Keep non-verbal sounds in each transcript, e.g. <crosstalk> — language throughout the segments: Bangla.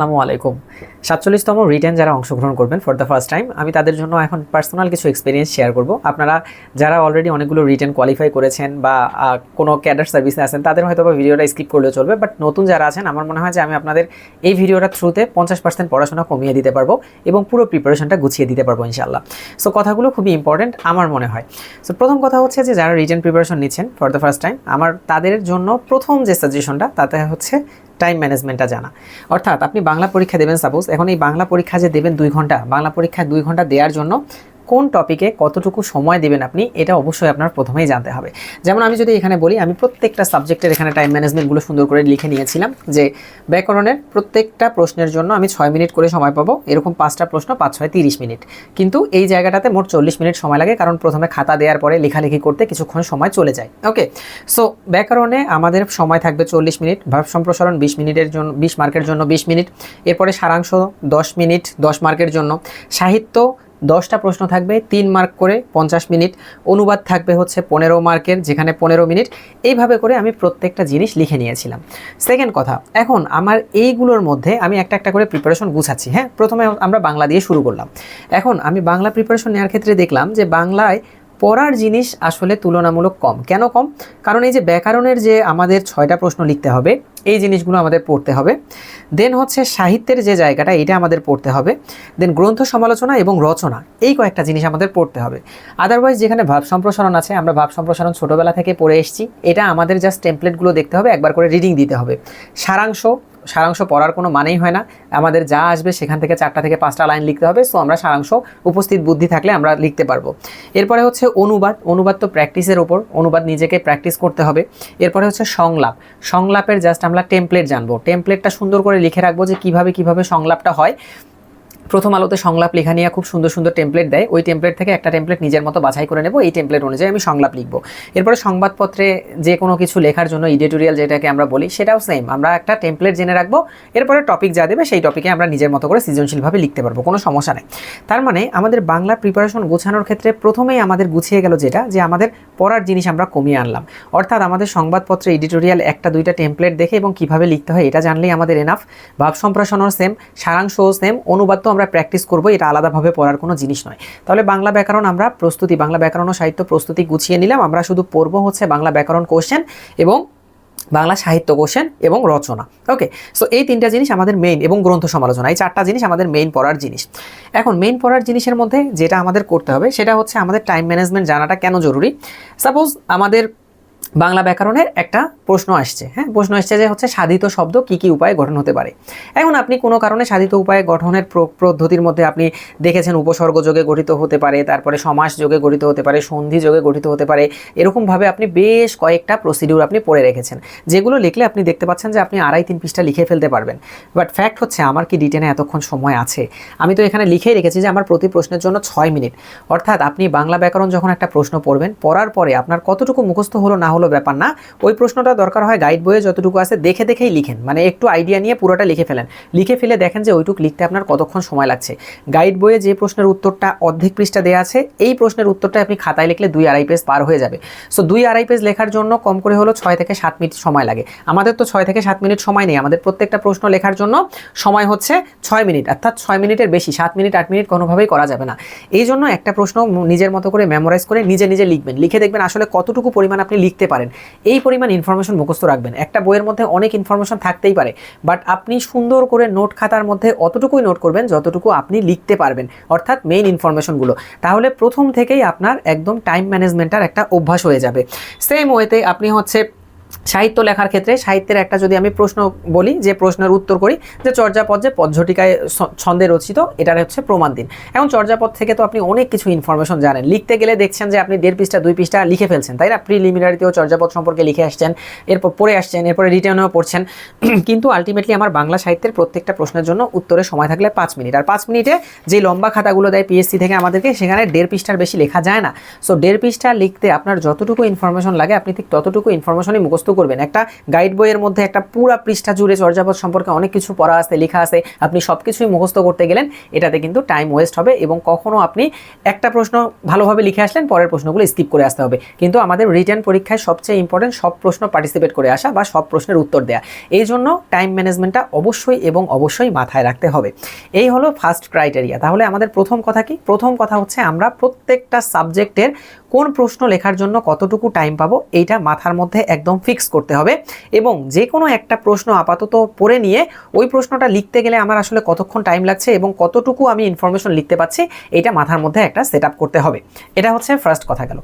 আসসালামু আলাইকুম। সাতচল্লিশতম রিটার্ন যারা অংশগ্রহণ করবেন ফর দ্য ফার্স্ট টাইম আমি তাদের জন্য এখন পার্সোনাল কিছু এক্সপিরিয়েন্স শেয়ার করব। আপনারা যারা অলরেডি অনেকগুলো রিটার্ন কোয়ালিফাই করেছেন বা কোনো ক্যাডার সার্ভিসে আছেন, তাদের হয়তো বা ভিডিওটা স্কিপ করলেও চলবে বাট নতুন যারা আছেন, আমার মনে হয় যে আমি আপনাদের এই ভিডিওটার থ্রুতে পঞ্চাশ পার্সেন্ট পড়াশোনা কমিয়ে দিতে পারব এবং পুরো প্রিপারেশনটা গুছিয়ে দিতে পারব ইনশাল্লাহ সো কথাগুলো খুবই ইম্পর্টেন্ট আমার মনে হয়। সো প্রথম কথা হচ্ছে যে যারা রিটার্ন প্রিপারেশন নিচ্ছেন ফর দ্য ফার্স্ট টাইম আমার তাদের জন্য প্রথম যে সাজেশনটা তাতে হচ্ছে টাইম ম্যানেজমেন্টটা জানা। অর্থাৎ আপনি বাংলা পরীক্ষা দেবেন সাপোজ এখন এই বাংলা পরীক্ষা যে দেবেন দুই ঘণ্টা বাংলা পরীক্ষা দুই ঘণ্টা দেওয়ার জন্য কোন টপিকে কতটুকু সময় দেবেন আপনি, এটা অবশ্যই আপনার প্রথমেই জানতে হবে। যেমন আমি যদি এখানে বলি, আমি প্রত্যেকটা সাবজেক্টের এখানে টাইম ম্যানেজমেন্টগুলো সুন্দর করে লিখে নিয়েছিলাম যে, ব্যাকরণের প্রত্যেকটা প্রশ্নের জন্য আমি ছয় মিনিট করে সময় পাবো, এরকম পাঁচটা প্রশ্ন পাঁচ ছয় তিরিশ মিনিট। কিন্তু এই জায়গাটাতে মোট চল্লিশ মিনিট সময় লাগে, কারণ প্রথমে খাতা দেওয়ার পরে লেখালেখি করতে কিছুক্ষণ সময় চলে যায়। ওকে সো ব্যাকরণে আমাদের সময় থাকবে চল্লিশ মিনিট ভাব সম্প্রসারণ বিশ মিনিটের জন্য বিশ মার্কের জন্য বিশ মিনিট, এরপরে সারাংশ দশ মিনিট, দশ মার্কের জন্য। সাহিত্য দশটা প্রশ্ন থাকবে, তিন মার্ক করে পঞ্চাশ মিনিট। অনুবাদ থাকবে হচ্ছে পনেরো মার্কের, যেখানে পনেরো মিনিট। এইভাবে করে আমি প্রত্যেকটা জিনিস লিখে নিয়েছিলাম। সেকেন্ড কথা, এখন আমার এইগুলোর মধ্যে আমি একটা একটা করে প্রিপারেশন গুছাচ্ছি হ্যাঁ? প্রথমে আমরা বাংলা দিয়ে শুরু করলাম। এখন আমি বাংলা প্রিপারেশন নেওয়ার ক্ষেত্রে দেখলাম যে বাংলায় পড়ার জিনিস আসলে তুলনামূলক কম। কেন কম? কারণ এই যে ব্যাকরণের যে আমাদের ছয়টা প্রশ্ন লিখতে হবে, এই জিনিসগুলো আমাদের পড়তে হবে। দেন হচ্ছে সাহিত্যের যে জায়গাটা, এটা আমাদের পড়তে হবে। দেন গ্রন্থ সমালোচনা এবং রচনা, এই কয়েকটা জিনিস আমাদের পড়তে হবে। আদারওয়াইজ যেখানে ভাব সম্প্রসারণ আছে, আমরা ভাব সম্প্রসারণ ছোটোবেলা থেকে পড়ে এসেছি। এটা আমাদের জাস্ট টেমপ্লেটগুলো দেখতে হবে, একবার করে রিডিং দিতে হবে। সারাংশ সারাংশ পড়ার কোনো মানেই হয় না। আমাদের যা আসবে সেখান থেকে চারটা থেকে পাঁচটা লাইন লিখতে হবে। সো আমরা সারাংশ উপস্থিত বুদ্ধি থাকলে আমরা লিখতে পারব। এরপরে হচ্ছে অনুবাদ। অনুবাদ তো প্র্যাকটিসের ওপর। অনুবাদ নিজেকে প্র্যাকটিস করতে হবে। এরপরে হচ্ছে সংলাপ। সংলাপের জাস্ট আমরা টেমপ্লেট জানব। টেমপ্লেটটা সুন্দর করে লিখে রাখব যে কীভাবে কীভাবে সংলাপটা হয়। প্রথম আলোতে সংলাপ লেখা নিয়ে খুব সুন্দর সুন্দর টেমপ্লেট দেয়। ওই টেমপ্লেট থেকে একটা টেমপ্লেট নিজের মতো বাছাই করে নেব। এই টেমপ্লেট অনুযায়ী আমি সংলাপ লিখব। এরপরে সংবাদপত্রে যে কোনো কিছু লেখার জন্য এডিটোরিয়াল যেটাকে আমরা বলি, সেটাও সেম আমরা একটা টেমপ্লেট জেনে রাখব। এরপরে টপিক যা দেবে, সেই টপিকে আমরা নিজের মতো করে সৃজনশীলভাবে লিখতে পারব। কোনো সমস্যা নেই। তার মানে আমাদের বাংলা প্রিপারেশন গোছানোর ক্ষেত্রে প্রথমেই আমাদের গুছিয়ে গেল যেটা, যে আমাদের পড়ার জিনিস আমরা কমিয়ে আনলাম। অর্থাৎ আমাদের সংবাদপত্রে এডিটোরিয়াল একটা দুইটা টেমপ্লেট দেখে এবং কীভাবে লিখতে হয়, এটা জানলেই আমাদের এনাফ ভাব সম্প্রসারণও সেম সারাংশও সেম অনুবাদ তো আমরা প্র্যাকটিস করব, এটা আলাদাভাবে পড়ার কোনো জিনিস নয়। তাহলে বাংলা ব্যাকরণ আমরা প্রস্তুতি, বাংলা ব্যাকরণ ও সাহিত্য প্রস্তুতি গুছিয়ে নিলাম। আমরা শুধু পড়ব হচ্ছে বাংলা ব্যাকরণ কোশ্চেন এবং বাংলা সাহিত্য কোশ্চেন এবং রচনা। ওকে সো এই তিনটা জিনিস আমাদের মেইন এবং গ্রন্থ সমালোচনা। এই চারটা জিনিস আমাদের মেইন পড়ার জিনিস। এখন মেইন পড়ার জিনিসের মধ্যে যেটা আমাদের করতে হবে, সেটা হচ্ছে আমাদের টাইম ম্যানেজমেন্ট জানাটা কেন জরুরি? সাপোজ আমাদের বাংলা ব্যাকরণের একটা প্রশ্ন আসছে হ্যাঁ? প্রশ্ন আসছে যে হচ্ছে সাধিত শব্দ কি কি উপায়ে গঠন হতে পারে? এখন আপনি কোনো কারণে সাধিত উপায়ে গঠনের পদ্ধতির মধ্যে আপনি দেখেছেন উপসর্গ যোগে গঠিত হতে পারে, তারপরে সমাস যোগে গঠিত হতে পারে, সন্ধি যোগে গঠিত হতে পারে, এরকমভাবে আপনি বেশ কয়েকটা প্রসিডিউর আপনি পড়ে রেখেছেন, যেগুলো লিখলে আপনি দেখতে পাচ্ছেন যে আপনি আড়াই তিন পৃষ্ঠা লিখে ফেলতে পারবেন। বাট ফ্যাক্ট হচ্ছে আমার কি ডিটেনে এতক্ষণ সময় আছে? আমি তো এখানে লিখেই রেখেছি যে আমার প্রতি প্রশ্নের জন্য ছয় মিনিট। অর্থাৎ আপনি বাংলা ব্যাকরণ যখন একটা প্রশ্ন পড়বেন, পড়ার পরে আপনার কতটুকু মুখস্থ হলো না হলো ব্যাপার না। ওই প্রশ্নটা দরকার হয় গাইড বইয়ে যতটুকু আছে দেখে দেখেই লিখেন। মানে একটু আইডিয়া নিয়ে পুরোটা লিখে ফেলেন। লিখে ফেলে দেখেন যে ওইটুকু লিখতে আপনার কতক্ষণ সময় লাগছে। গাইড বইয়ে যে প্রশ্নের উত্তরটা অর্ধেক পৃষ্ঠা দেওয়া আছে, এই প্রশ্নের উত্তরটা আপনি খাতায় লিখলে দুই আড়াই পেজ পার হয়ে যাবে। সো দুই আড়াই পেজ লেখার জন্য কম করে হলো ছয় থেকে সাত মিনিট সময় লাগে। আমাদের তো ছয় থেকে সাত মিনিট সময় নেই। আমাদের প্রত্যেকটা প্রশ্ন লেখার জন্য সময় হচ্ছে ছয় মিনিট। অর্থাৎ ছয় মিনিটের বেশি, সাত মিনিট, আট মিনিট কোনোভাবেই করা যাবে না। এই জন্য একটা প্রশ্ন নিজের মতো করে মেমোরাইজ করে নিজে নিজে লিখবেন। লিখে দেখবেন আসলে কতটুকু পরিমাণ আপনি লিখতে পারেন। এই পরিমাণ ইনফরমেশন মুখস্থ রাখবেন। একটা বইয়ের মধ্যে অনেক ইনফরমেশন থাকতেই পারে। বাট আপনি সুন্দর করে নোট খাতার মধ্যে অতটুকুই নোট করবেন যতটুকু আপনি লিখতে পারবেন, অর্থাৎ মেইন ইনফরমেশনগুলো তাহলে প্রথম থেকেই আপনার একদম টাইম ম্যানেজমেন্টার একটা অভ্যাস হয়ে যাবে। সেম ওয়েতে আপনি হচ্ছে সাহিত্য লেখার ক্ষেত্রে সাহিত্যের একটা যদি আমি প্রশ্ন বলি, যে প্রশ্নের উত্তর করি, যে চর্যাপদ যে পদ্ধটিকায় ছ- ছন্দে রচিত, এটার হচ্ছে প্রমাণ দিন। এখন চর্যাপদ থেকে তো আপনি অনেক কিছু ইনফরমেশন জানেন। লিখতে গেলে দেখছেন যে আপনি দেড় পৃষ্ঠা, দুই পৃষ্ঠা লিখে ফেলছেন, তাই না? প্রিলিমিনারিতেও চর্যাপদ সম্পর্কে লিখে আসছেন, এরপর পড়ে আসছেন, এরপরে রিটার্নেও পড়ছেন। <clears throat> কিন্তু আলটিমেটলি আমার বাংলা সাহিত্যের প্রত্যেকটা প্রশ্নের জন্য উত্তরে সময় থাকলে পাঁচ মিনিট। আর পাঁচ মিনিটে যে লম্বা খাতাগুলো দেয় পিএসসি থেকে আমাদেরকে, সেখানে দেড় পৃষ্ঠার বেশি লেখা যায় না। সো দেড় পৃষ্ঠা লিখতে আপনার যতটুকু ইনফরমেশন লাগে, আপনি ঠিক ততটুকু ইনফরমেশনই মুখস্থ করবেন। একটা গাইড বইয়ের মধ্যে একটা পুরা পৃষ্ঠা জুড়ে চর্যাপদ সম্পর্কে অনেক কিছু পড়া আছে, লেখা আছে। আপনি সব কিছুই মুখস্থ করতে গেলেন, এটাতে কিন্তু টাইম ওয়েস্ট হবে এবং কখনো আপনি একটা প্রশ্ন ভালোভাবে লিখে আসলেন, পরের প্রশ্নগুলো স্কিপ করে আসতে হবে। কিন্তু আমাদের রিটার্ন পরীক্ষায় সবচেয়ে ইম্পর্টেন্ট সব প্রশ্ন পার্টিসিপেট করে আসা বা সব প্রশ্নের উত্তর দেয়া। এই জন্য টাইম ম্যানেজমেন্টটা অবশ্যই এবং অবশ্যই মাথায় রাখতে হবে। এই হলো ফার্স্ট ক্রাইটেরিয়া তাহলে আমাদের প্রথম কথা কি? প্রথম কথা হচ্ছে আমরা প্রত্যেকটা সাবজেক্টের কোন প্রশ্ন লেখার জন্য কতটুকু টাইম পাবো, এইটা মাথার মধ্যে একদম ফিক্স করতে হবে। এবং যে কোনো একটা প্রশ্ন আপাতত পড়ে নিয়ে ওই প্রশ্নটা লিখতে গেলে আমার আসলে কতক্ষণ টাইম লাগছে এবং কতটুকু আমি ইনফরমেশন লিখতে পাচ্ছি এটা মাথার মধ্যে একটা সেট করতে হবে। এটা হচ্ছে ফার্স্ট কথা গেল।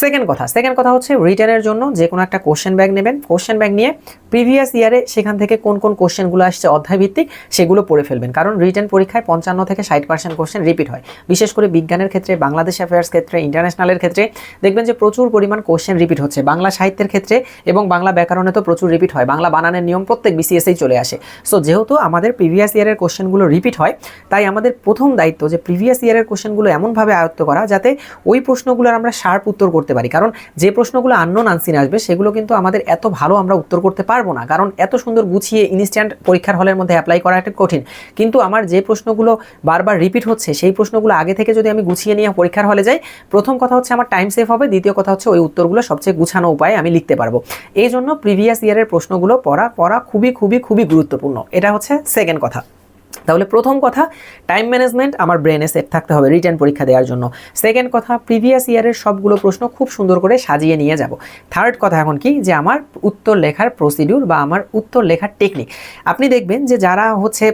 সেকেন্ড কথা সেকেন্ড কথা হচ্ছে রিটার্নের জন্য যে কোনো একটা কোশ্চেন ব্যাগ নেবেন। কোশ্চেন ব্যাগ নিয়ে প্রিভিয়াস ইয়ারে সেখান থেকে কোন কোন কোশ্চেনগুলো আসছে অধ্যায় ভিত্তিক সেগুলো পড়ে ফেলবেন। কারণ রিটার্ন পরীক্ষায় পঞ্চান্ন থেকে ষাট পার্সেন্ট কোশ্চেন রিপিট হয়। বিশেষ করে বিজ্ঞানের ক্ষেত্রে, বাংলাদেশ অ্যাফেয়ার্স ক্ষেত্রে ইন্টারন্যাশনালের ক্ষেত্রে দেখবেন যে প্রচুর পরিমাণ কোশ্চেন রিপিট হচ্ছে। বাংলা সাহিত্যের ক্ষেত্রে এবং বাংলা ব্যাকরণে তো প্রচুর রিপিট হয়। বাংলা বানানের নিয়ম প্রত্যেক বিসিএসেই চলে আসে। সো যেহেতু আমাদের প্রিভিয়াস ইয়ারের কোশ্চেনগুলো রিপিট হয়, তাই আমাদের প্রথম দায়িত্ব যে প্রিভিয়াস ইয়ারের কোশ্চেনগুলো এমনভাবে আয়ত্ত করা যাতে ওই প্রশ্নগুলোর আমরা শার্প উত্তর করতে পারি। কারণ যে প্রশ্নগুলো আননোন আনসিন আসবে, সেগুলো কিন্তু আমাদের এত ভালো আমরা উত্তর করতে পারব না। কারণ এত সুন্দর গুছিয়ে ইনস্ট্যান্ট পরীক্ষার হলের মধ্যে অ্যাপ্লাই করা একটা কঠিন। কিন্তু আমার যে প্রশ্নগুলো বারবার রিপিট হচ্ছে, সেই প্রশ্নগুলো আগে থেকে যদি আমি গুছিয়ে নিয়ে পরীক্ষার হলে যাই, প্রথম কথা হচ্ছে আমার টাইম সেভ হবে। দ্বিতীয় কথা হচ্ছে ওই উত্তরগুলো সবচেয়ে গুছানো উপায়ে আমি লিখতে পারব। এই জন্য প্রিভিয়াস ইয়ারের প্রশ্নগুলো পড়া পড়া খুবই খুবই খুবই গুরুত্বপূর্ণ। এটা হচ্ছে সেকেন্ড কথা। তাহলে প্রথম কথা টাইম ম্যানেজমেন্ট আমার ব্রেনে সেট থাকতে হবে রিটার্ন পরীক্ষা দেওয়ার জন্য। সেকেন্ড কথা প্রিভিয়াস ইয়ারের সবগুলো প্রশ্ন খুব সুন্দর করে সাজিয়ে নিয়ে যাব। থার্ড কথা এখন কি? যে আমার উত্তর লেখার প্রসিডিউর বা আমার উত্তর লেখার টেকনিক আপনি দেখবেন যে যারা হচ্ছে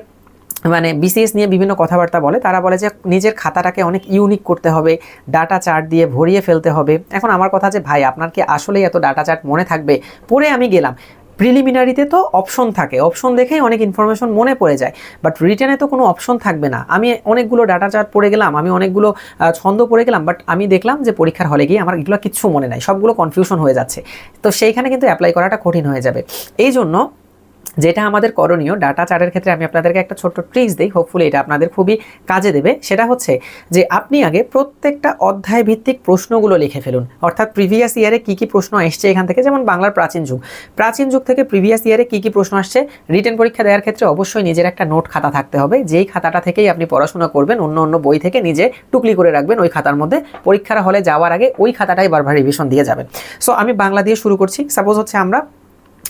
মানে বিসিএস নিয়ে বিভিন্ন কথাবার্তা বলে, তারা বলে যে নিজের খাতাটাকে অনেক ইউনিক করতে হবে ডাটা চার্ট দিয়ে ভরিয়ে ফেলতে হবে। এখন আমার কথা যে, ভাই, আপনার কি আসলেই এত ডাটা চার্ট মনে থাকবে? পরে আমি গেলাম। প্রিলিমিনারিতে তো অপশন থাকে অপশন দেখেই অনেক ইনফরমেশন মনে পড়ে যায় বাট রিটার্নে তো কোনো অপশন থাকবে না। আমি অনেকগুলো ডাটা চার্ট পড়ে গেলাম, আমি অনেকগুলো ছন্দ পড়ে গেলাম বাট আমি দেখলাম যে পরীক্ষার হলে গিয়ে আমার এগুলো কিচ্ছু মনে নাই, সবগুলো কনফিউশন হয়ে যাচ্ছে। তো সেইখানে কিন্তু অ্যাপ্লাই করাটা কঠিন হয়ে যাবে। এই জন্য যেটা আমাদের করণীয় ডাটা চার্টের ক্ষেত্রে আমি আপনাদেরকে একটা ছোট্ট ট্রিক্স দিই হোপফুলি এটা আপনাদের খুবই কাজে দেবে। সেটা হচ্ছে যে আপনি আগে প্রত্যেকটা অধ্যায় ভিত্তিক প্রশ্নগুলো লিখে ফেলুন। অর্থাৎ প্রিভিয়াস ইয়ারে কী কী প্রশ্ন এসছে এখান থেকে? যেমন বাংলার প্রাচীন যুগ। প্রাচীন যুগ থেকে প্রিভিয়াস ইয়ারে কী কী প্রশ্ন আসছে? রিটেন পরীক্ষা দেওয়ার ক্ষেত্রে অবশ্যই নিজের একটা নোট খাতা থাকতে হবে। যেই খাতাটা থেকেই আপনি পড়াশোনা করবেন, অন্য অন্য বই থেকে নিজে টুকলি করে রাখবেন ওই খাতার মধ্যে। পরীক্ষার হলে যাওয়ার আগে ওই খাতাটাই বারবার রিভিশন দিয়ে যাবেন। সো আমি বাংলা দিয়ে শুরু করছি। সাপোজ হচ্ছে আমরা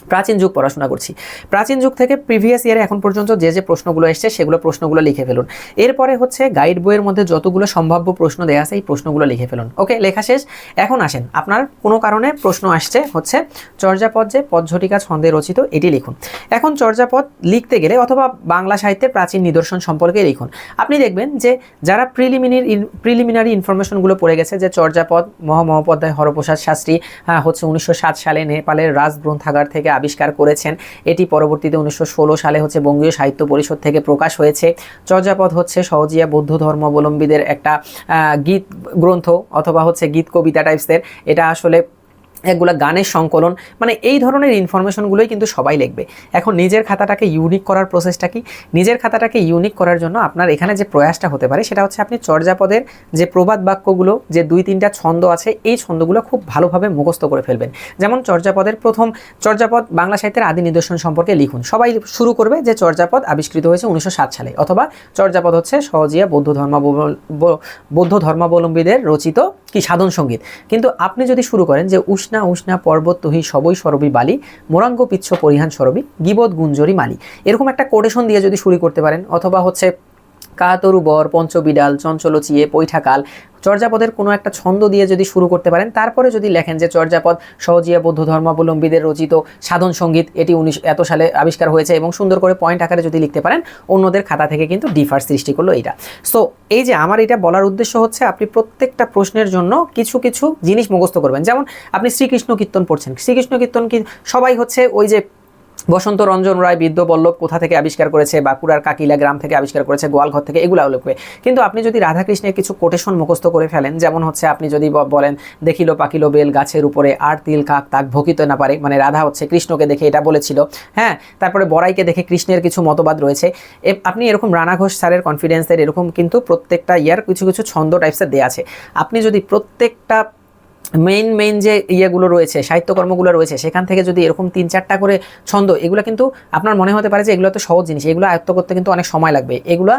প্রাচীন যুগ পড়াশোনা করছি। প্রাচীন যুগ থেকে প্রিভিয়াস ইয়ারে এখন পর্যন্ত যে যে প্রশ্নগুলো এসছে সেগুলো প্রশ্নগুলো লিখে ফেলুন। এরপরে হচ্ছে গাইড বইয়ের মধ্যে যতগুলো সম্ভাব্য প্রশ্ন দেওয়া আছে এই প্রশ্নগুলো লিখে ফেলুন। ওকে লেখা শেষ। এখন আসেন। আপনার কোনো কারণে প্রশ্ন আসছে হচ্ছে চর্যাপদ যে পদ্ধতিকা ছন্দে রচিত এটি লিখুন। এখন চর্যাপদ লিখতে গেলে অথবা বাংলা সাহিত্যের প্রাচীন নিদর্শন সম্পর্কে লিখুন। আপনি দেখবেন যে যারা প্রিলিমিনারি প্রিলিমিনারি ইনফরমেশনগুলো পড়ে গেছে যে চর্যাপদ মহামহোপাধ্যায় হরপ্রসাদ শাস্ত্রী আহ, হচ্ছে উনিশশো সাত সালে নেপালের রাজ গ্রন্থাগার থেকে আবিষ্কার করেছেন। এটি পরবর্তীতে উনিশশো ষোলো সালে হচ্ছে বঙ্গীয় সাহিত্য পরিষদ থেকে প্রকাশ হয়েছে। চর্যাপদ হচ্ছে সহজিয়া বৌদ্ধ ধর্মাবলম্বীদের একটা গীত গ্রন্থ অথবা হচ্ছে গীত কবিতা টাইপসের এটা আসলে একগুলা গানের সংকলন মানে এই ধরনের ইনফরমেশনগুলোই কিন্তু সবাই লিখবে। এখন নিজের খাতাটাকে ইউনিক করার প্রসেসটা কি? নিজের খাতাটাকে ইউনিক করার জন্য আপনার এখানে যে প্রয়াসটা হতে পারে, সেটা হচ্ছে আপনি চর্যাপদের যে প্রবাদ বাক্যগুলো, যে দুই তিনটা ছন্দ আছে, এই ছন্দগুলো খুব ভালোভাবে মুখস্থ করে ফেলবেন। যেমন চর্যাপদের প্রথম, চর্যাপদ বাংলা সাহিত্যের আদি নিদর্শন সম্পর্কে লিখুন। সবাই শুরু করবে যে চর্যাপদ আবিষ্কৃত হয়েছে উনিশশো সাত সালে, অথবা চর্যাপদ হচ্ছে সহজিয়া বৌদ্ধ ধর্মাবল- বৌদ্ধ ধর্মাবলম্বীদের রচিত কি সাধন সংগীত। কিন্তু আপনি যদি শুরু করেন যে উষ্ণা উষ্ণা পর্বত তুহি সবই সরবি বালি, মোরাঙ্গ পিচ্ছ পরিহান সরবি, গিবদ গুঞ্জরি মালি। এরকম একটা কোটেশন দিয়ে যদি শুরু করতে পারেন, অথবা হচ্ছে কাতরু বর, পঞ্চবিডাল চঞ্চল চিয়ে পৈঠাকাল। চর্যাপদের কোনো একটা ছন্দ দিয়ে যদি শুরু করতে পারেন, তারপরে যদি লেখেন যে চর্যাপদ, সহজিয়া বৌদ্ধ ধর্মাবলম্বীদের রচিত সাধন সংগীত, এটি উনিশ, এত সালে আবিষ্কার হয়েছে এবং সুন্দর করে পয়েন্ট আকারে যদি লিখতে পারেন, অন্যদের খাতা থেকে কিন্তু ডিফার সৃষ্টি করল এইটা। সো এই যে আমার এটা বলার উদ্দেশ্য হচ্ছে, আপনি প্রত্যেকটা প্রশ্নের জন্য কিছু কিছু জিনিস মুখস্থ করবেন। যেমন আপনি শ্রীকৃষ্ণ কীর্তন পড়ছেন। শ্রীকৃষ্ণ কীর্তন কি সবাই হচ্ছে ওই যে বসন্ত রঞ্জন রায় বিদ্যবল্লভ কোথা থেকে আবিষ্কার করেছে, বাঁকুড়ার কাকিলা গ্রাম থেকে আবিষ্কার করেছে, গোয়ালঘর থেকে, এগুলো লিখবে কিন্তু আপনি যদি রাধাকৃষ্ণের কিছু কোটেশন মুখস্থ করে ফেলেন, যেমন হচ্ছে আপনি যদি বলেন, দেখিলো পাকিলো বেল গাছের উপরে আর তিল কাক তাক ভকিত না পারে মানে রাধা হচ্ছে কৃষ্ণকে দেখে এটা বলেছিল হ্যাঁ? তারপরে বড়াইকে দেখে কৃষ্ণের কিছু মতবাদ রয়েছে। আপনি এরকম রানা ঘোষ স্যারের কনফিডেন্সের এরকম কিন্তু প্রত্যেকটা ইয়ার কিছু কিছু ছন্দ টাইপসের দেওয়া আছে। আপনি যদি প্রত্যেকটা মেইন মেইন যে ইয়েগুলো রয়েছে, সাহিত্যকর্মগুলো রয়েছে, সেখান থেকে যদি এরকম তিন চারটা করে ছন্দ, এগুলো কিন্তু আপনার মনে হতে পারে যে এগুলো তো সহজ জিনিস, এগুলো আয়ত্ত করতে কিন্তু অনেক সময় লাগবে। এগুলো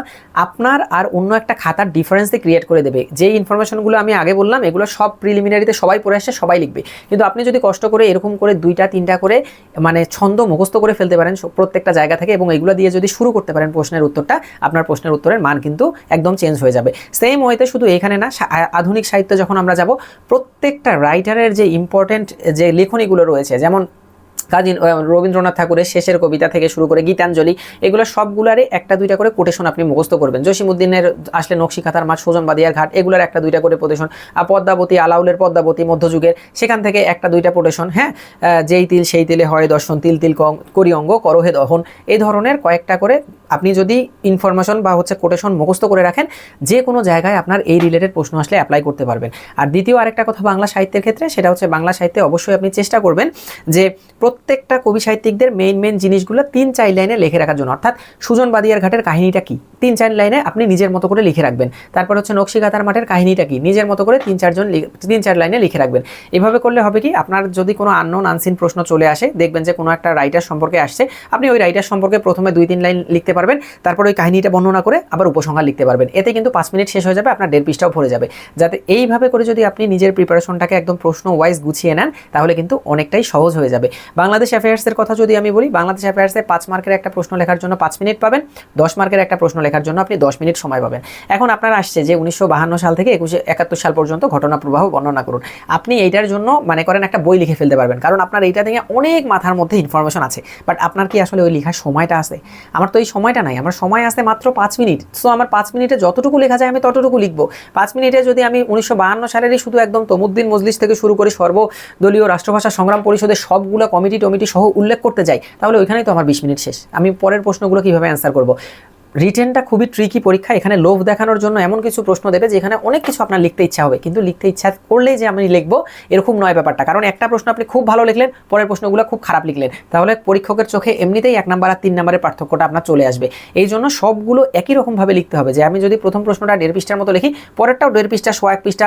আপনার আর অন্য একটা খাতার ডিফারেন্সে ক্রিয়েট করে দেবে। যেই ইনফরমেশনগুলো আমি আগে বললাম, এগুলো সব প্রিলিমিনারিতে সবাই পড়ে আসছে, সবাই লিখবে। কিন্তু আপনি যদি কষ্ট করে এরকম করে দুইটা, তিনটা করে মানে ছন্দ মুখস্থ করে ফেলতে পারেন প্রত্যেকটা জায়গা থেকে এবং এগুলো দিয়ে যদি শুরু করতে পারেন প্রশ্নের উত্তরটা, আপনার প্রশ্নের উত্তরের মান কিন্তু একদম চেঞ্জ হয়ে যাবে। সেম ওয়েতে শুধু এখানে না আধুনিক সাহিত্য যখন আমরা যাব প্রত্যেকটা রাইটারের যে ইম্পর্টেন্ট যে লেখনীগুলো রয়েছে, যেমন কাজী রবীন্দ্রনাথ ঠাকুরের শেষের কবিতা থেকে শুরু করে গীতাঞ্জলি, এগুলো সবগুলারই একটা দুইটা করে কোটেশন আপনি মুখস্থ করবেন। জসিমুদ্দিনের আসলে নকশিকাতার মাঠ, সুজন বাদিয়ার ঘাট, এগুলোর একটা দুইটা করে কোটেশন আর পদ্মাবতী, আলাউলের পদ্মাবতী মধ্যযুগের, সেখান থেকে একটা দুইটা কোটেশন হ্যাঁ যেই তিল সেই তিলে হয় দর্শন, তিল তিল করি অঙ্গ করহে দহন, এই ধরনের কয়েকটা করে আপনি যদি ইনফরমেশন বা হচ্ছে কোটেশন মুখস্থ করে রাখেন, যে কোনো জায়গায় আপনার এই রিলেটেড প্রশ্ন আসলে অ্যাপ্লাই করতে পারবেন। আর দ্বিতীয় আরেকটা কথা বাংলা সাহিত্যের ক্ষেত্রে, সেটা হচ্ছে বাংলা সাহিত্যে অবশ্যই আপনি চেষ্টা করবেন যে প্রত্যেকটা কবি সাহিত্যিকদের মেইন মেইন জিনিসগুলো তিন চার লাইনে লিখে রাখার জন্য। অর্থাৎ সুজন বাদিয়ার ঘাটের কাহিনীটা কি? তিন চার লাইনে আপনি নিজের মতো করে লিখে রাখবেন। তারপর হচ্ছে নকশিকাতার মাঠের কাহিনীটা কি? নিজের মতো করে তিন চারজন তিন চার লাইনে লিখে রাখবেন। এভাবে করলে হবে কি? আপনার যদি কোনো আননোন আনসিন প্রশ্ন চলে আসে, দেখবেন যে কোনো একটা রাইটার সম্পর্কে আসছে। আপনি ওই রাইটার সম্পর্কে প্রথমে দুই তিন লাইন লিখতে পারবেন। তারপর ওই কাহিনীটা বর্ণনা করে আবার উপসংহার লিখতে পারবেন। এতে কিন্তু পাঁচ মিনিট শেষ হয়ে যাবে, আপনার দেড় পৃষ্ঠাও ভরে যাবে। যাতে এইভাবে করে যদি আপনি নিজের প্রিপারেশনটাকে একদম প্রশ্ন ওয়াইজ গুছিয়ে নেন, তাহলে কিন্তু অনেকটাই সহজ হয়ে যাবে। বাংলাদেশ অ্যাফেয়ার্সের কথা যদি আমি বলি, বাংলাদেশ অ্যাফেয়ার্সে পাঁচ মার্কের একটা প্রশ্ন লেখার জন্য পাঁচ মিনিট পাবেন, দশ মার্কের একটা প্রশ্ন লেখার জন্য আপনি দশ মিনিট সময় পাবেন। এখন আপনার আসছে যে উনিশশো সাল থেকে একুশে, একাত্তর সাল পর্যন্ত ঘটনা প্রবাহ বর্ণনা করুন। আপনি এইটার জন্য মানে করেন একটা বই লিখে ফেলতে পারবেন, কারণ আপনার এইটা থেকে অনেক মাথার মধ্যে ইনফরমেশন আছে বাট আপনার কি আসলে ওই লেখার সময়টা আছে? আমার তো এই সময়টা নাই, আমার সময় আছে মাত্র পাঁচ মিনিট। সো আমার পাঁচ মিনিটে যতটুকু লেখা যায় আমি ততটুকু লিখব। পাঁচ মিনিটে যদি আমি উনিশশো বাহান্ন সালেরই শুধু একদম তমুদ্দিন মজলিস থেকে শুরু করে সর্বদলীয় রাষ্ট্রভাষা সংগ্রাম পরিষদের সবগুলো কমিটি টমিটি সহ উল্লেখ করতে যাই, তাহলে ওইখানেই তো আমার বিশ মিনিট শেষ। আমি পরের প্রশ্নগুলো কীভাবে অ্যান্সার করব? রিটেনটা খুবই ট্রিকি পরীক্ষা। এখানে লোভ দেখানোর জন্য এমন কিছু প্রশ্ন দেবে যেখানে অনেক কিছু আপনার লিখতে ইচ্ছা হবে। কিন্তু লিখতে ইচ্ছা করলেই যে আমি লিখব, এরকম নয় ব্যাপারটা। কারণ একটা প্রশ্ন আপনি খুব ভালো লিখলেন, পরের প্রশ্নগুলো খুব খারাপ লিখলেন। তাহলে পরীক্ষকের চোখে এমনিতেই এক নাম্বার আর তিন নাম্বারের পার্থক্যটা আপনার চলে আসবে। এই জন্য সবগুলো একই রকমভাবে লিখতে হবে। যে আমি যদি প্রথম প্রশ্নটা দেড় পৃষ্ঠার মতো লিখি, পরেরটাও দেড় পৃষ্ঠা, শো এক পৃষ্ঠা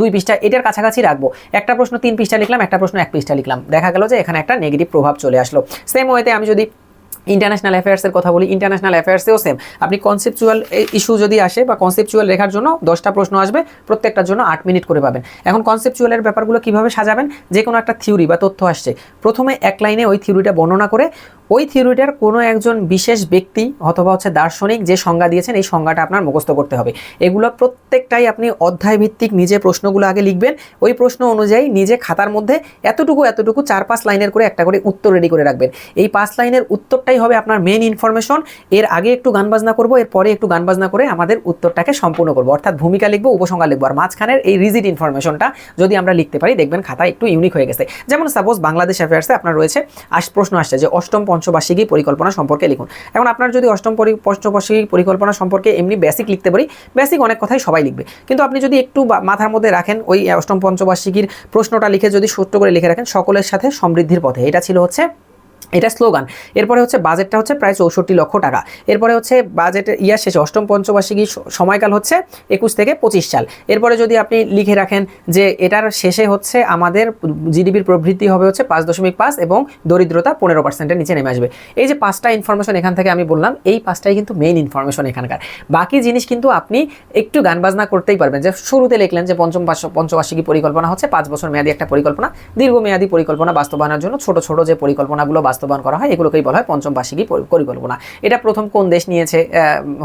দুই পৃষ্ঠা, এটার কাছাকাছি রাখব। একটা প্রশ্ন তিন পৃষ্ঠা লিখলাম, একটা প্রশ্ন এক পৃষ্ঠা লিখলাম। দেখা গেল যে এখানে একটা নেগেটিভ প্রভাব চলে আসলো। সেম ওয়েতে আমি যদি ইন্টারন্যাশনাল অ্যাফেয়ার্সের কথা বলি ইন্টারন্যাশনাল অ্যাফেয়ার্সেও সেম আপনি কনসেপচুয়াল ইস্যু যদি আসে বা কনসেপচুয়াল লেখার জন্য দশটা প্রশ্ন আসবে, প্রত্যেকটার জন্য আট মিনিট করে পাবেন। এখন কনসেপচুয়ালের ব্যাপারগুলো কীভাবে সাজাবেন? যে কোনো একটা থিওরি বা তথ্য আসছে। প্রথমে এক লাইনে ওই থিওরিটা বর্ণনা করে, ওই থিওরিটার কোনো একজন বিশেষ ব্যক্তি অথবা হচ্ছে দার্শনিক যে সংজ্ঞা দিয়েছেন, এই সংজ্ঞাটা আপনার মুখস্থ করতে হবে। এগুলো প্রত্যেকটাই আপনি অধ্যায় ভিত্তিক নিজে প্রশ্নগুলো আগে লিখবেন, ওই প্রশ্ন অনুযায়ী নিজে খাতার মধ্যে এতটুকু এতটুকু চার পাঁচ লাইনের করে একটা করে উত্তর রেডি করে রাখবেন। এই পাঁচ লাইনের উত্তরটাই হবে আপনার মেন ইনফরমেশন এর আগে একটু গান বাজনা করব এরপরে একটু গান বাজনা করে আমাদের উত্তরটাকে সম্পূর্ণ করব। অর্থাৎ ভূমিকা লিখব, উপসংহার লিখব। আর মাঝখানের এই রিজিড ইনফরমেশনটা যদি আমরা লিখতে পারি, দেখবেন খাতা একটু ইউনিক হয়ে গেছে। যেমন সাপোজ বাংলাদেশ অ্যাফেয়ার্সে আপনার রয়েছে, আস প্রশ্ন আসছে যে অষ্টম পঞ্চবার্ষিকী পরিকল্পনা সম্পর্কে লিখুন। এখন আপনার যদি অষ্টম পঞ্চবার্ষিকী পরিকল্পনা সম্পর্কে এমনি বেসিক লিখতে পারি বেসিক অনেক কথাই সবাই লিখবে। কিন্তু আপনি যদি একটু মাথার মধ্যে রাখেন ওই অষ্টম পঞ্চবার্ষিকীর প্রশ্নটা লিখে যদি সত্য করে লিখে রাখেন, সকলের সাথে সমৃদ্ধির পথে। এটা ছিল হচ্ছে এটা স্লোগান। এরপরে হচ্ছে বাজেটটা হচ্ছে প্রায় চৌষট্টি লক্ষ টাকা। এরপরে হচ্ছে বাজেটের ইয়ার শেষে অষ্টম পঞ্চবার্ষিকী সময়কাল হচ্ছে একুশ থেকে পঁচিশ সাল। এরপরে যদি আপনি লিখে রাখেন যে এটার শেষে হচ্ছে আমাদের জিডিপির প্রবৃদ্ধি হবে হচ্ছে পাঁচ দশমিক পাঁচ এবং দরিদ্রতা পনেরো পার্সেন্টের নিচে নেমে আসবে। এই যে পাঁচটা ইনফরমেশন এখান থেকে আমি বললাম, এই পাঁচটাই কিন্তু মেইন ইনফরমেশন এখানকার। বাকি জিনিস কিন্তু আপনি একটু গান বাজনা করতেই পারবেন। যে শুরুতে লিখলেন যে পঞ্চম পঞ্চবার্ষিকী পরিকল্পনা হচ্ছে পাঁচ বছর মেয়াদী একটা পরিকল্পনা, দীর্ঘমেয়াদী পরিকল্পনা বাস্তবায়নের জন্য ছোট ছোট যে পরিকল্পনাগুলো বাস্তবায়ন করা হয়, এগুলোকেই বলা হয় পঞ্চম বার্ষিকী পরিকল্পনা। এটা প্রথম কোন দেশ নিয়েছে?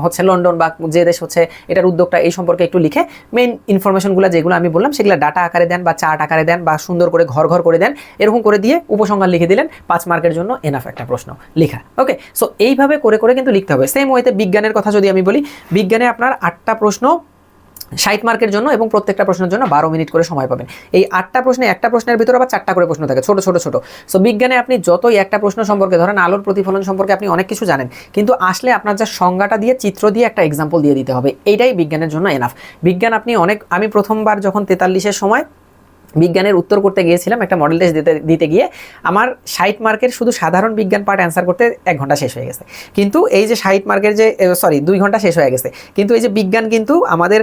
হচ্ছে লন্ডন বা যে দেশ হচ্ছে, এটার উদ্যোগটা এই সম্পর্কে একটু লিখে মেইন ইনফরমেশনগুলো যেগুলো আমি বললাম, সেগুলো ডাটা আকারে দেন বা চার্ট আকারে দেন বা সুন্দর করে ঘর ঘর করে দেন, এরকম করে দিয়ে উপসংহার লিখে দিলেন, পাঁচ মার্কের জন্য এনাফ একটা প্রশ্ন লেখা। ওকে সো এইভাবে করে করে কিন্তু লিখতে হবে। সেম ওয়েতে বিজ্ঞানের কথা যদি আমি বলি, বিজ্ঞানে আপনার আটটা প্রশ্ন ষাট মার্কের জন্য এবং প্রত্যেকটা প্রশ্নের জন্য বারো মিনিট করে সময় পাবেন। এই আটটা প্রশ্নে একটা প্রশ্নের ভিতরে আবার চারটা করে প্রশ্ন থাকে, ছোট ছোট ছোট। সো বিজ্ঞানে আপনি যতই একটা প্রশ্ন সম্পর্কে ধরেন, আলোর প্রতিফলন সম্পর্কে আপনি অনেক কিছু জানেন, কিন্তু আসলে আপনার যা সংজ্ঞাটা দিয়ে, চিত্র দিয়ে একটা এক্সাম্পল দিয়ে দিতে হবে, এইটাই বিজ্ঞানের জন্য এনাফ বিজ্ঞান আপনি অনেক, আমি প্রথমবার যখন তেতাল্লিশের সময় বিজ্ঞানের উত্তর করতে গিয়েছিলাম, একটা মডেল টেস্ট দিতে দিতে গিয়ে আমার ষাট মার্কের শুধু সাধারণ বিজ্ঞান পার্ট অ্যান্সার করতে এক ঘণ্টা শেষ হয়ে গেছে। কিন্তু এই যে ষাট মার্কের যে সরি দুই ঘণ্টা শেষ হয়ে গেছে। কিন্তু এই যে বিজ্ঞান কিন্তু আমাদের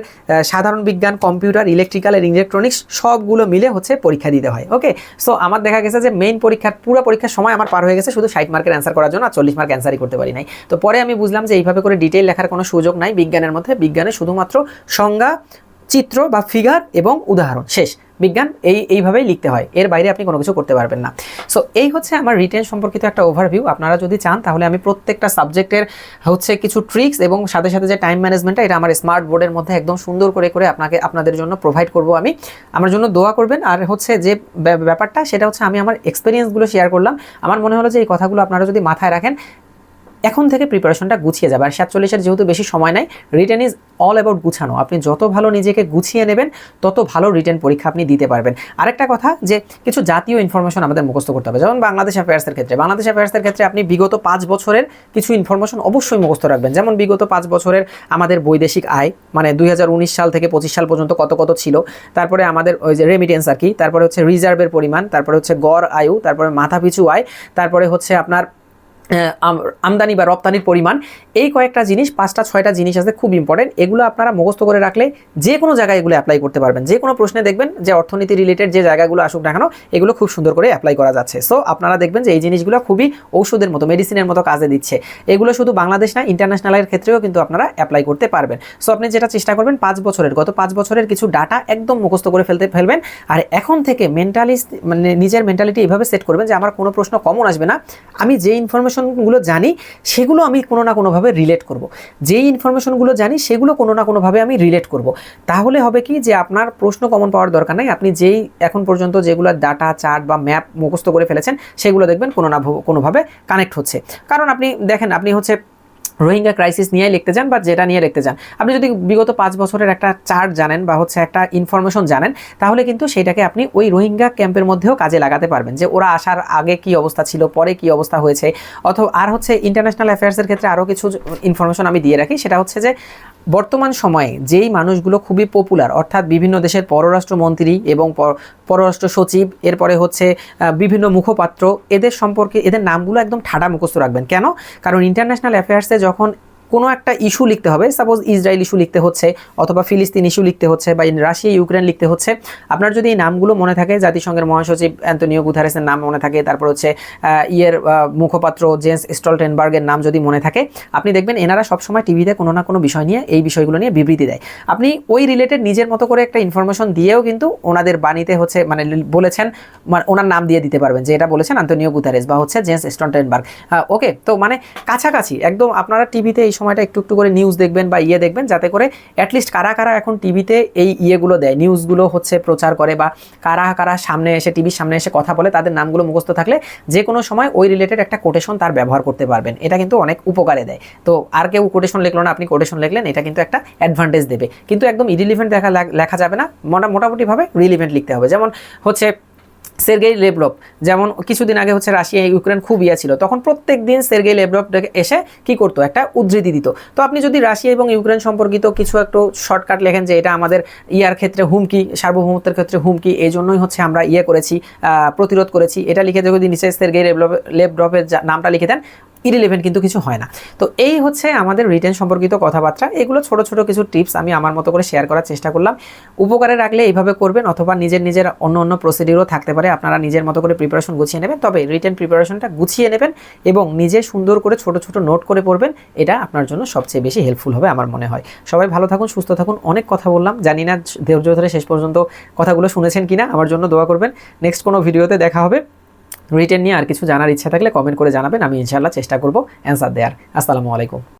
সাধারণ বিজ্ঞান কম্পিউটার ইলেকট্রিক্যাল আর ইলেকট্রনিক্স সবগুলো মিলে হচ্ছে পরীক্ষা দিতে হয় ওকে সো আমার দেখা গেছে যে মেইন পরীক্ষার, পুরো পরীক্ষার সময় আমার পার হয়ে গেছে শুধু ষাট মার্কের অ্যান্সার করার জন্য আর চল্লিশ মার্ক অ্যান্সারই করতে পারি নাই। তো পরে আমি বুঝলাম যে এইভাবে করে ডিটেইল লেখার কোনো সুযোগ নাই। বিজ্ঞানের মধ্যে বিজ্ঞানে শুধুমাত্র সংজ্ঞা চিত্র বা ফিগার এবং উদাহরণ। শেষ। বিজ্ঞান এই, এইভাবেই লিখতে হয়। এর বাইরে আপনি কোনো কিছু করতে পারবেন না। সো এই হচ্ছে আমার রিটেন সম্পর্কিত একটা ওভারভিউ আপনারা যদি চান, তাহলে আমি প্রত্যেকটা সাবজেক্টের হচ্ছে কিছু ট্রিক্স এবং সাথে সাথে যে টাইম ম্যানেজমেন্টটা এটা আমার স্মার্ট বোর্ডের মধ্যে একদম সুন্দর করে করে আপনাকে, আপনাদের জন্য প্রোভাইড করব আমি। আমার জন্য দোয়া করবেন। আর হচ্ছে যে ব্যাপারটা, সেটা হচ্ছে আমি আমার এক্সপিরিয়েন্সগুলো শেয়ার করলাম। আমার মনে হলো যে এই কথাগুলো আপনারা যদি মাথায় রাখেন এখন থেকে প্রিপারেশনটা গুছিয়ে যাবে। আর সাতচল্লিশের যেহেতু বেশি সময় নাই রিটেন ইজ অল অ্যাবাউট গুছানো। আপনি যত ভালো নিজেকে গুছিয়ে নেবেন, তত ভালো রিটেন পরীক্ষা আপনি দিতে পারবেন। আরেকটা কথা যে, কিছু জাতীয় ইনফরমেশন আমাদের মুখস্থ করতে হবে। যেমন বাংলাদেশ অ্যাফেয়ার্সের ক্ষেত্রে। বাংলাদেশ অ্যাফেয়ার্সের ক্ষেত্রে আপনি বিগত পাঁচ বছরের কিছু ইনফরমেশন অবশ্যই মুখস্থ রাখবেন। যেমন বিগত পাঁচ বছরের আমাদের বৈদেশিক আয় মানে দুই হাজার উনিশ সাল থেকে পঁচিশ সাল পর্যন্ত কত কত ছিল। তারপরে আমাদের ওই যে রেমিটেন্স আর কি, তারপরে হচ্ছে রিজার্ভের পরিমাণ, তারপরে হচ্ছে গড় আয়ু, তারপরে মাথাপিছু আয়, তারপরে হচ্ছে আপনার আমদানি বা রপ্তানির পরিমাণ, এই কয়েকটা জিনিস, পাঁচটা, ছয়টা জিনিস আছে খুব ইম্পর্টেন্ট এগুলো আপনারা মুখস্থ করে রাখলে যে কোনো জায়গায় এগুলো অ্যাপ্লাই করতে পারবেন। যে কোনো প্রশ্নে দেখবেন যে অর্থনীতি রিলেটেড যে জায়গাগুলো আসুক না কেন, এগুলো খুব সুন্দর করে অ্যাপ্লাই করা যাচ্ছে। সো আপনারা দেখবেন যে এই জিনিসগুলো খুবই ঔষধের মতো মেডিসিনের মতো কাজে দিচ্ছে। এগুলো শুধু বাংলাদেশ না ইন্টারন্যাশনালের ক্ষেত্রেও কিন্তু আপনারা অ্যাপ্লাই করতে পারবেন। সো আপনি যেটা চেষ্টা করবেন, পাঁচ বছরের, গত পাঁচ বছরের কিছু ডাটা একদম মুখস্থ করে ফেলতে, ফেলবেন। আর এখন থেকে মেন্টালিস্ট মানে নিজের মেন্টালিটি এভাবে সেট করবেন যে আমার কোনো প্রশ্ন কমন আসবে না। আমি যে ইনফরমেশনগুলো জানি, সেগুলো আমি কোনো না কোনোভাবে রিলেট করব। যেই ইনফরমেশনগুলো জানি, সেগুলো কোনো না কোনোভাবে আমি রিলেট করব। তাহলে হবে কি যে আপনার প্রশ্ন কমন পাওয়ার দরকার নাই। আপনি যেই এখন পর্যন্ত যেগুলো ডাটা চার্ট বা ম্যাপ মুখস্থ করে ফেলেছেন, সেগুলো দেখবেন কোনো না কোনোভাবে কানেক্ট হচ্ছে। কারণ আপনি দেখেন, আপনি হচ্ছে রোহিঙ্গা ক্রাইসিস নিয়ে লিখতে চান বা যেটা নিয়ে লিখতে চান। আপনি যদি বিগত পাঁচ বছরের একটা চার্ট জানেন বা হচ্ছে একটা ইনফরমেশন জানেন, তাহলে কিন্তু সেটাকে আপনি ওই রোহিঙ্গা ক্যাম্পের মধ্যেও কাজে লাগাতে পারবেন যে ওরা আসার আগে কি অবস্থা ছিল, পরে কি অবস্থা হয়েছে। অথবা আর হচ্ছে ইন্টারন্যাশনাল অ্যাফেয়ার্সের ক্ষেত্রে আরও কিছু ইনফরমেশন আমি দিয়ে রাখি, সেটা হচ্ছে যে বর্তমান সময়ে যেই মানুষগুলো খুবই পপুলার অর্থাৎ বিভিন্ন দেশের পররাষ্ট্রমন্ত্রী এবং পররাষ্ট্র সচিব, এরপরে হচ্ছে বিভিন্ন মুখপাত্র, এদের সম্পর্কে, এদের নামগুলো একদম ঠাডা মুখস্থ রাখবেন। কেন? কারণ ইন্টারন্যাশনাল অ্যাফেয়ার্সে যখন কোনো একটা ইস্যু লিখতে হবে। সাপোজ ইসরায়েল ইস্যু লিখতে হচ্ছে অথবা ফিলিস্তিন ইস্যু লিখতে হচ্ছে বা রাশিয়া, ইউক্রেন লিখতে হচ্ছে। আপনার যদি এই নামগুলো মনে থাকে, জাতিসংঘের মহাসচিব অ্যান্টনিও গুথারেসের নাম মনে থাকে, তারপর হচ্ছে ইয়ের মুখপাত্র জেন্স স্টলটেনবার্গের নাম যদি মনে থাকে, আপনি দেখবেন এনারা সবসময় টিভিতে কোনো না কোনো বিষয় নিয়ে এই বিষয়গুলো নিয়ে বিবৃতি দেয়। আপনি ওই রিলেটেড নিজের মতো করে একটা ইনফরমেশন দিয়েও কিন্তু ওনাদের বাণীতে হচ্ছে মানে বলেছেন মানে ওনার নাম দিয়ে দিতে পারবেন, যে এটা বলেছেন আন্তনিও গুতারেস বা হচ্ছে জেন্স স্টলটেনবার্গ। ওকে তো মানে কাছাকাছি, একদম আপনারা টিভিতে এই সময়টা একটু একটু করে নিউজ দেখবেন বা ইয়ে দেখবেন, যাতে করে অ্যাটলিস্ট কারা কারা এখন টিভিতে এই ইয়েগুলো দেয়। নিউজগুলো হচ্ছে প্রচার করে বা কারা কারা সামনে এসে টিভির সামনে এসে কথা বলে, তাদের নামগুলো মুখস্থ থাকলে যে কোনো সময় ওই রিলেটেড একটা কোটেশন তার ব্যবহার করতে পারবেন। এটা কিন্তু অনেক উপকারে দেয়। তো আর কেউ কোটেশন লিখলো না, আপনি কোটেশন লিখলেন, এটা কিন্তু একটা অ্যাডভান্টেজ দেবে। কিন্তু একদম ইরিলিভেন্ট দেখা লেখা যাবে না। মোটা, মোটামুটিভাবে রিলিভেন্ট লিখতে হবে। যেমন হচ্ছে সের্গেই লেভরভ যেমন কিছুদিন আগে হচ্ছে রাশিয়া ইউক্রেন খুব ইয়া ছিল, তখন প্রত্যেক দিন সের্গেই লেভরভ এসে কি করতো? একটা উদ্ধৃতি দিত। তো আপনি যদি রাশিয়া এবং ইউক্রেন সম্পর্কিত কিছু একটু শর্টকাট লেখেন যে এটা আমাদের ইয়ার ক্ষেত্রে হুমকি, সার্বভৌমত্বের ক্ষেত্রে হুমকি, এই জন্যই হচ্ছে আমরা ইয়ে করেছি প্রতিরোধ করেছি, এটা লিখে যদি নিচে সের্গেই যা- নামটা লিখে দেন ইরিলেভেন্ট কিন্তু কিছু হয় না। তো এই হচ্ছে আমাদের রিটেন সম্পর্কিত কথাবার্তা। এগুলো ছোট ছোট কিছু টিপস আমি আমার মতো করে শেয়ার করার চেষ্টা করলাম। উপকারে রাখলে এইভাবে করবেন অথবা নিজের নিজের অন্য অন্য প্রসিডিউরও থাকতে পারে। আপনারা নিজের মতো করে প্রিপারেশন গুছিয়ে নেবেন। তবে রিটেন প্রিপারেশনটা গুছিয়ে নেবেন এবং নিজে সুন্দর করে ছোট ছোট নোট করে পড়বেন। এটা আপনার জন্য সবচেয়ে বেশি হেল্পফুল হবে আমার মনে হয়। সবাই ভালো থাকুন, সুস্থ থাকুন। অনেক কথা বললাম। জানি না ধৈর্য ধরে শেষ পর্যন্ত কথাগুলো শুনেছেন কিনা। আমার জন্য দোয়া করবেন। নেক্সট কোনো ভিডিওতে দেখা হবে। রিটেন নিয়ে আর কিছু জানার ইচ্ছা থাকলে কমেন্ট করে জানাবেন, আমি ইনশাআল্লাহ চেষ্টা করব অ্যান্সার দেওয়ার আসসালামু আলাইকুম।